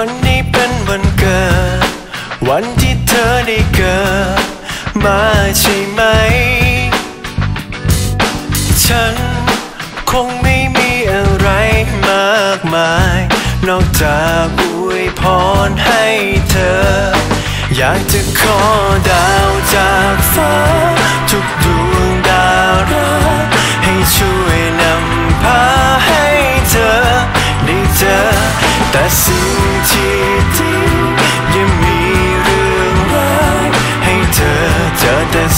one วันที่เธอได้เกิดมาใช่ไหม ฉันคงไม่มีอะไรมากมาย นอกจากอวยพรให้เธอ อยากจะขอดาวจากฟ้า ทุกดวงดาวรัก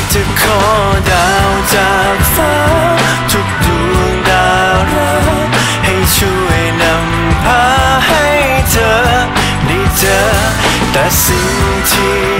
ากจะขอดาวจากฟ้า ทุกดวงดาวรักให้ช่วยนำพาให้เธอได้เจอแต่สิ่งที่